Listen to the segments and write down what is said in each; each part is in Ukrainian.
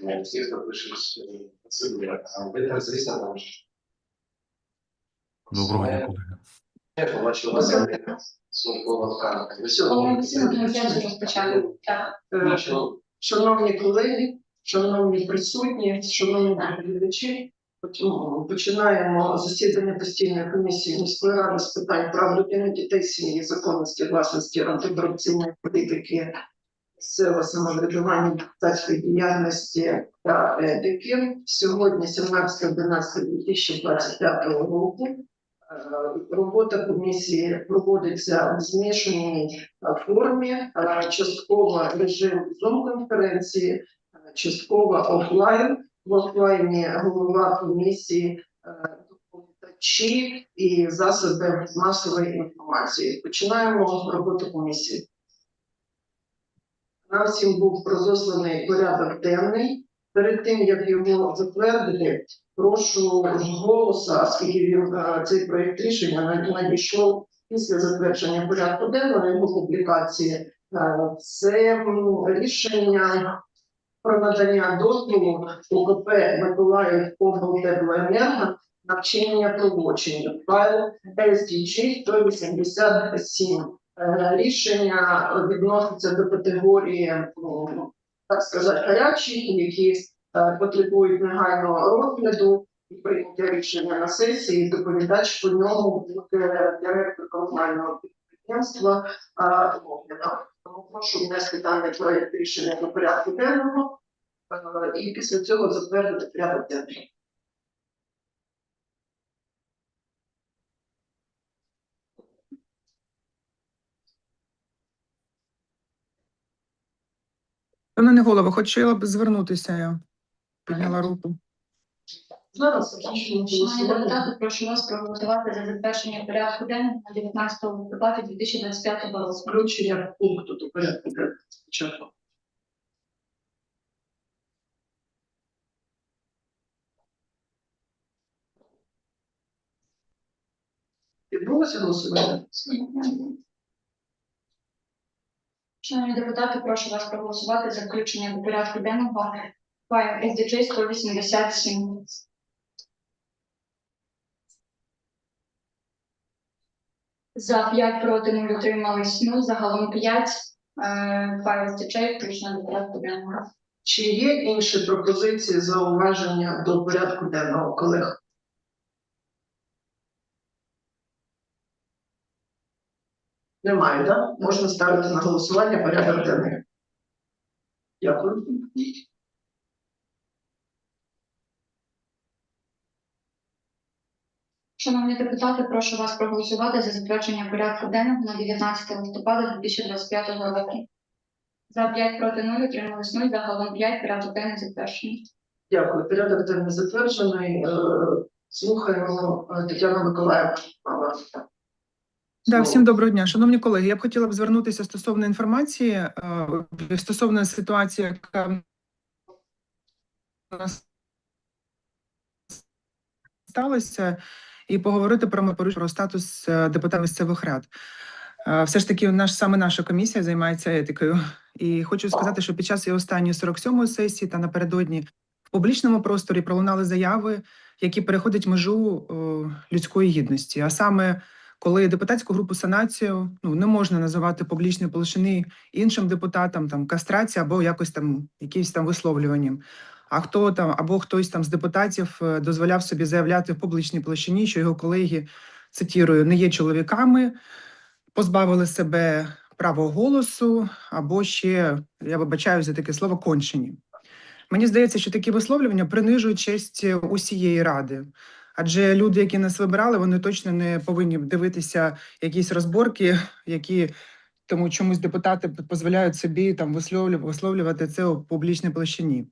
Не всі, хто пише процедури, а ви звісно там ж. Доброго дня, колеги. Я побачив вас службова карта. Ну, Шановні колеги, шановні присутні, шановні глядачі, починаємо засідання постійної комісії міської ради з питань прав людини, дітей, сім'ї, законності, власності, антикорупційної політики, місцевого самоврядування, депутатської діяльності та етики. Сьогодні 17.11.2025 року. Е, Робота комісії проводиться в змішаній е, формі, е, частково режим Zoom-конференції, е, частково офлайн. В офлайні голова комісії, доповідачі і засоби масової інформації. Починаємо роботу комісії. Нам всім був розосланий порядок денний. Перед тим як його затвердити, прошу голоса, оскільки він е, цей проєкт рішення надійшов після затвердження порядку денного його публікації. Е, Це рішення про надання дозволу УКП Миколаїв облтеплоенерго на вчинення правочинів. Файл SDG 187. Е, Рішення відноситься до категорії, ну, так сказати, гарячих, які е, потребують негайного розгляду і прийняття рішення на сесії. Доповідач по ньому буде директор комунального підприємства е, Вогнена. Тому прошу внести даний проект рішення до порядку денного і після цього затвердити порядок денний. Пане голово, хотіла б звернутися. Я підняла руку. Зараз Шановні депутати, прошу вас проголосувати за затвердження порядку денного на 19 листопада 2025 року. Включення пункту до порядку денного спочатку. Відбулося голосування? Шановні депутати, прошу вас проголосувати за включення до порядку денного файл SDJ 187. За 5 проти 0 утримались 0, загалом 5. Е, Файл SDJ включено до порядку денного. Чи є інші пропозиції зауваження до порядку денного, колег? Немає, так? Можна ставити на голосування порядок денний. Дякую. Шановні депутати, прошу вас проголосувати за затвердження порядку денного на 19 листопада 2025 року. За 5 проти 0 утримались 0, загалом 5, порядок денний затверджений. Дякую. Порядок денний затверджений. Е, Слухаємо е, Тетяну Миколаївну. Да, всім доброго дня. Шановні колеги, я б хотіла б звернутися стосовно інформації, е, стосовно ситуації, яка нас сталася, і поговорити про про статус е, депутата місцевих рад. Е, Все ж таки, наш саме наша комісія займається етикою. І хочу сказати, що під час її останньої 47-ї сесії та напередодні в публічному просторі пролунали заяви, які переходять межу людської гідності. А саме коли депутатську групу санацію ну не можна називати публічної площини іншим депутатам, там кастрація або якось там якимось там висловлюванням. А хто там або хтось там з депутатів е, дозволяв собі заявляти в публічній площині, що його колеги цитірую, не є чоловіками, позбавили себе права голосу, або ще я вибачаю за таке слово кончені. Мені здається, що такі висловлювання принижують честь усієї ради. Адже люди, які нас вибирали, вони точно не повинні дивитися якісь розборки, які тому чомусь депутати дозволяють собі там висловлю- висловлювати це у публічній площині.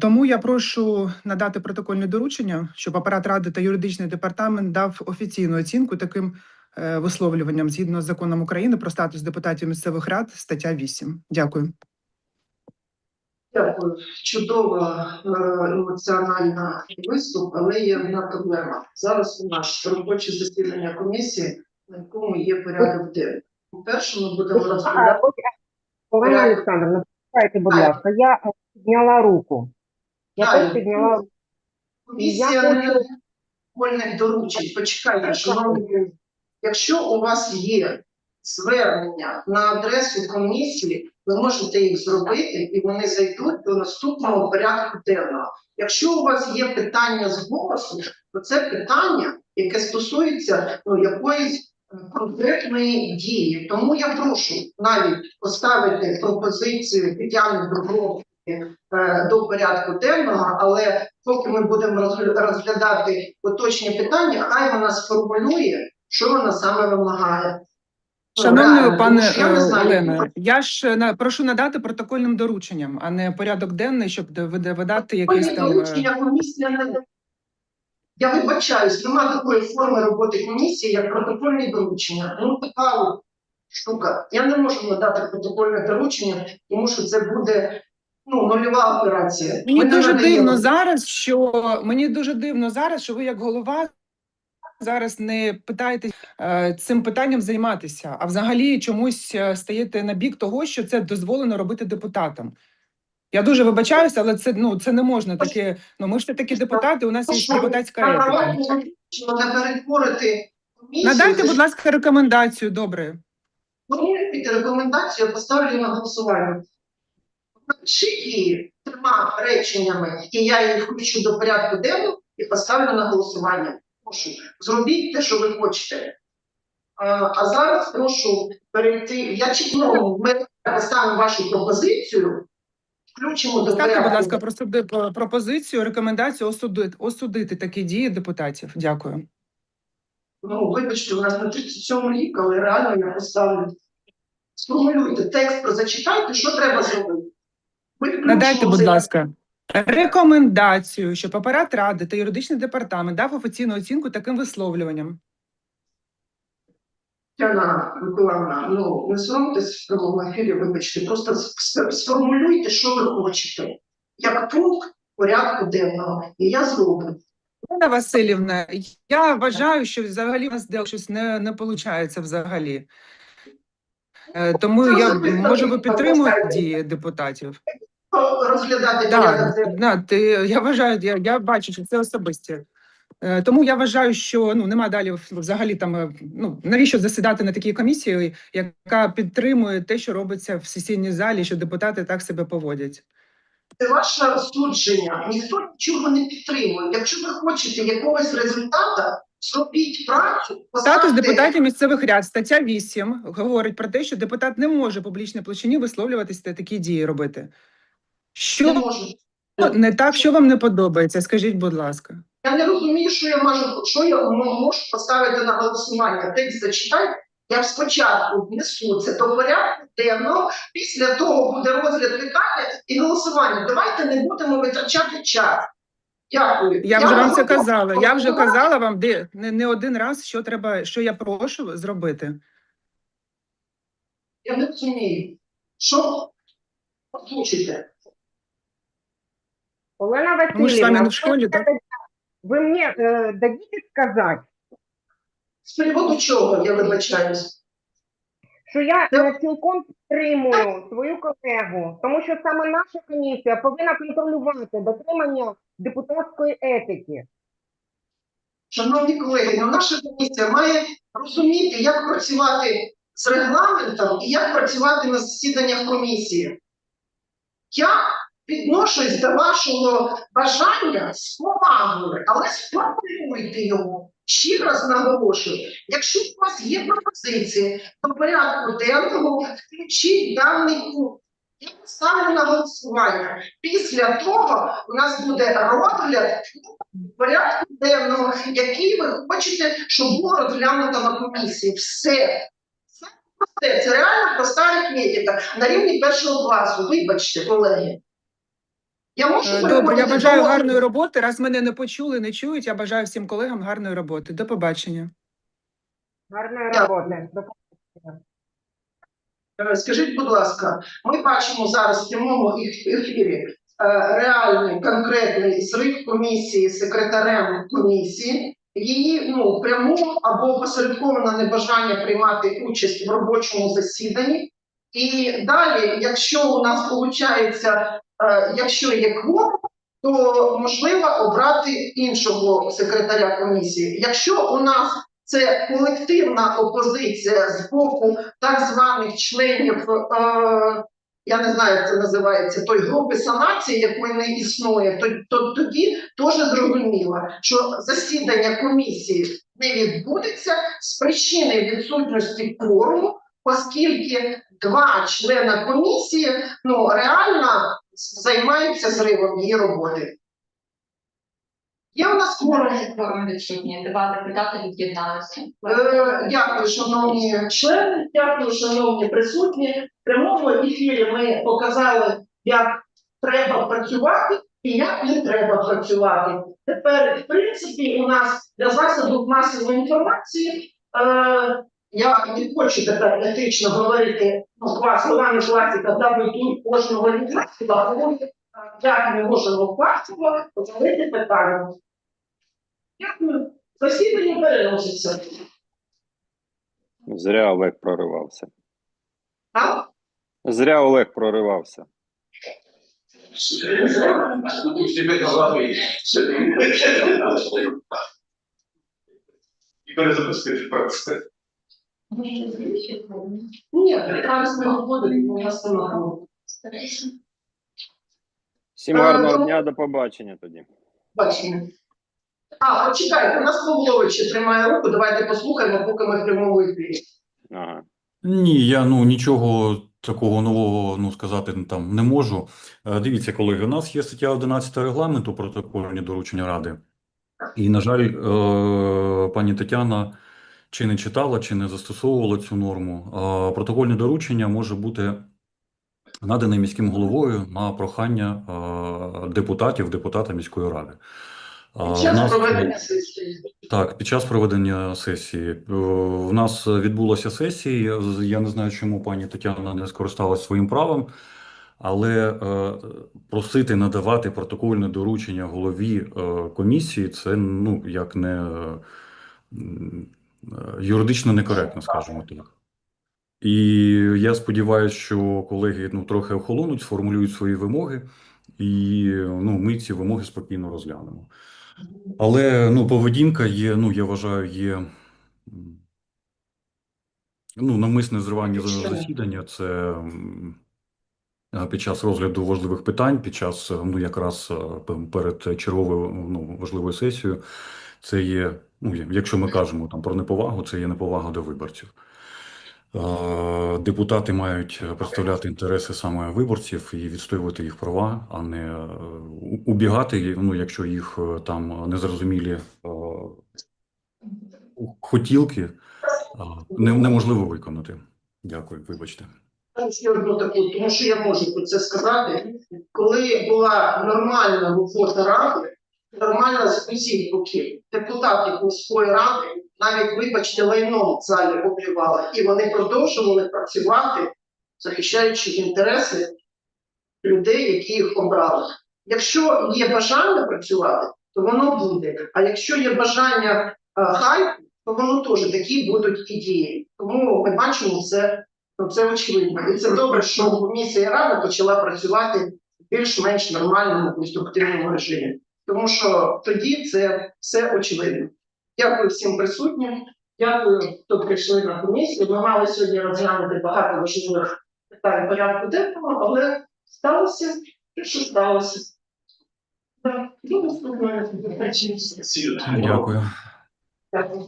Тому я прошу надати протокольне доручення, щоб апарат ради та юридичний департамент дав офіційну оцінку таким е, висловлюванням згідно з законом України про статус депутатів місцевих рад, стаття 8. Дякую. Дякую. Чудова е, емоціональна виступ, але є одна проблема. Зараз у нас робоче засідання комісії, на якому є порядок денний. По-перше, ми будемо розглядати Олена Олександровна, Чекайте, будь ласка, я е, підняла руку. Я теж підняла руку. Комісія Я не вольних доручень. Почекайте, шановні. Якщо у вас є звернення на адресу комісії, ви можете їх зробити, і вони зайдуть до наступного порядку денного. Якщо у вас є питання з голосу, то це питання, яке стосується ну, якоїсь конкретної дії. Тому я прошу навіть поставити пропозицію Тетяни Дубровської е, до порядку денного, але поки ми будемо розглядати поточні питання, хай вона сформулює, що вона саме вимагає. Шановною пане е, Олено, я ж е, на- прошу надати протокольним дорученням, а не порядок денний, щоб видати якийсь там. е, доручення комісія не. Я вибачаюсь, немає такої форми роботи комісії, як протокольні доручення. Ну, така штука. Я не можу надати протокольне доручення, тому що це буде ну, нульова операція. Мені Ми дуже дивно зараз, що мені дуже дивно зараз, що ви як голова зараз не питаєтесь е, цим питанням займатися, а взагалі чомусь е, стаєте на бік того, що це дозволено робити депутатам. Я дуже вибачаюся, але це ну це не можна таке. Ну ми ж таки депутати. У нас є депутатська етика. Надайте, будь ласка, рекомендацію. Добре. Поміряйте рекомендацію, я поставлю на голосування. Напишіть трьома реченнями, і я її включу до порядку денного і поставлю на голосування. Прошу, зробіть те, що ви хочете. А, а зараз прошу перейти. Я чекну, ми поставимо вашу пропозицію, включимо до Поставте, будь ласка, про- пропозицію, рекомендацію осудити, осудити такі дії депутатів. Дякую. Ну, вибачте, у нас на 37 рік, але реально я поставлю. Сформулюйте текст, зачитайте, що треба зробити. Надайте, будь ласка, рекомендацію, щоб апарат ради та юридичний департамент дав офіційну оцінку таким висловлюванням. Тетяна Миколаївна, ну не соромтесь в прямому ефірі, вибачте, просто сформулюйте, що ви хочете, як пункт порядку денного, і я зроблю. Олена Васильівна, я вважаю, що взагалі у нас де щось не, не виходить взагалі. Е, Тому Це я може ви ви підтримуєте дії депутатів? Розглядати денний. да, ти, я вважаю, я, я бачу, що це особисті. Е, Тому я вважаю, що ну нема далі взагалі там е, ну навіщо засідати на такій комісії, яка підтримує те, що робиться в сесійній залі, що депутати так себе поводять. Це ваше судження. Ніхто нічого не підтримує. Якщо ви хочете якогось результата, зробіть працю, Статус депутатів місцевих ряд, стаття 8, говорить про те, що депутат не може в публічній площині висловлюватися та такі дії робити. Не Що можу. не так, що вам не подобається? Скажіть, будь ласка. Я не розумію, що я можу, що я можу поставити на голосування. Текст зачитай. Я спочатку внесу це до порядку денного, після того буде розгляд питання і голосування. Давайте не будемо витрачати час. Дякую. Я вже вам це казала. Я вже казала вам де не, не один раз, що треба, що я прошу зробити. Я не розумію. Що озвучите? Олена Ну, Ми ж з вами Васильівна, не в школі, так? ви мені е, дадите сказати, З приводу чого я вибачаюсь? що я е, цілком підтримую свою колегу, тому що саме наша комісія повинна контролювати дотримання депутатської етики. Шановні колеги, ну наша комісія має розуміти, як працювати з регламентом і як працювати на засіданнях комісії. Я відношусь до вашого бажання з повагою, але сформулюйте його. Ще раз наголошую, якщо у вас є пропозиції до порядку денного, включіть даний пункт. Я поставлю на голосування. Після того у нас буде розгляд порядку денного, який ви хочете, щоб було розглянуто на комісії. Все. Це. Реально проста арифметика на рівні першого класу. Вибачте, колеги. Я можу Е, Добре, я бажаю до- гарної роботи. Раз мене не почули, не чують. Я бажаю всім колегам гарної роботи. До побачення. Гарної роботи. До побачення. Е, Скажіть, будь ласка, ми бачимо зараз в прямому ефірі е, реальний конкретний зрив комісії секретарем комісії, її ну пряму або посередковане небажання приймати участь в робочому засіданні. І далі, якщо у нас виходить, якщо є кворум, то можливо обрати іншого секретаря комісії. Якщо у нас це колективна опозиція з боку так званих членів, е, я не знаю, як це називається, той групи санації, якої не існує, то тоді теж зрозуміло, що засідання комісії не відбудеться з причини відсутності кворуму, оскільки два члена комісії ну реально займаються зривом її роботи. Є у нас кворум. Два депутати від'єдналися. Е, Дякую, шановні члени, дякую, шановні присутні. В прямому ефірі ми показали, як треба працювати і як не треба працювати. Тепер, в принципі, у нас для засобів масової інформації. Е, я не хочу тепер етично говорити ну, два словами класика, дабл кожного ліцензію, але як ми можемо фактово говорити питання. Дякую. Засідання переноситься. Зря Олег проривався. А? Зря Олег проривався. Пусть тебе голови. І перезапустити просто. Ні, прекрасно буде, у нас немає. Всім гарного дня, до побачення тоді. Бачимо. А, почекайте, у нас Павлович ще тримає руку, давайте послухаємо, поки ми в прямому ефірі. Ага. Ні, я ну нічого такого нового ну сказати там не можу. Е, Дивіться, колеги, у нас є стаття 11 регламенту протокольні доручення ради. І, на жаль, е, пані Тетяна чи не читала, чи не застосовувала цю норму. Протокольне доручення може бути надане міським головою на прохання депутатів, депутата міської ради. Під час нас- проведення сесії. так, під час проведення сесії. Е, У нас відбулася сесія. Я не знаю, чому пані Тетяна не скористалась своїм правом, але е, просити надавати протокольне доручення голові е, комісії це ну як не юридично некоректно, скажімо так. І я сподіваюся, що колеги ну трохи охолонуть, сформулюють свої вимоги, і ну ми ці вимоги спокійно розглянемо. Але ну, поведінка є, ну, я вважаю, є ну, навмисне зривання засідання. Це під час розгляду важливих питань, під час, е, ну, якраз е, перед черговою ну, важливою сесією. Це є, ну, якщо ми кажемо там про неповагу, це є неповага до виборців. Е, Депутати мають представляти інтереси саме виборців і відстоювати їх права, а не е, убігати, ну, якщо їх е, там незрозумілі е, хотілки е, неможливо виконати. Дякую, вибачте. Таку, тому що я можу про це сказати. Коли була нормальна робота ради, нормальна з усіх боків, депутатів міської ради, навіть, вибачте, лайном в залі обливали, і вони продовжували працювати, захищаючи інтереси людей, які їх обрали. Якщо є бажання працювати, то воно буде. А якщо є бажання е, хайпу, то воно теж такі будуть ідеї. Тому ми бачимо це Ну, це очевидно. І це добре, що комісія рада почала працювати в більш-менш нормальному конструктивному режимі. Тому що тоді це все очевидно. Дякую всім присутнім. Дякую, хто прийшли на комісію. Ми мали сьогодні розглянути багато важливих питань порядку денного, але сталося те, що сталося. Так. Дякую. Дякую.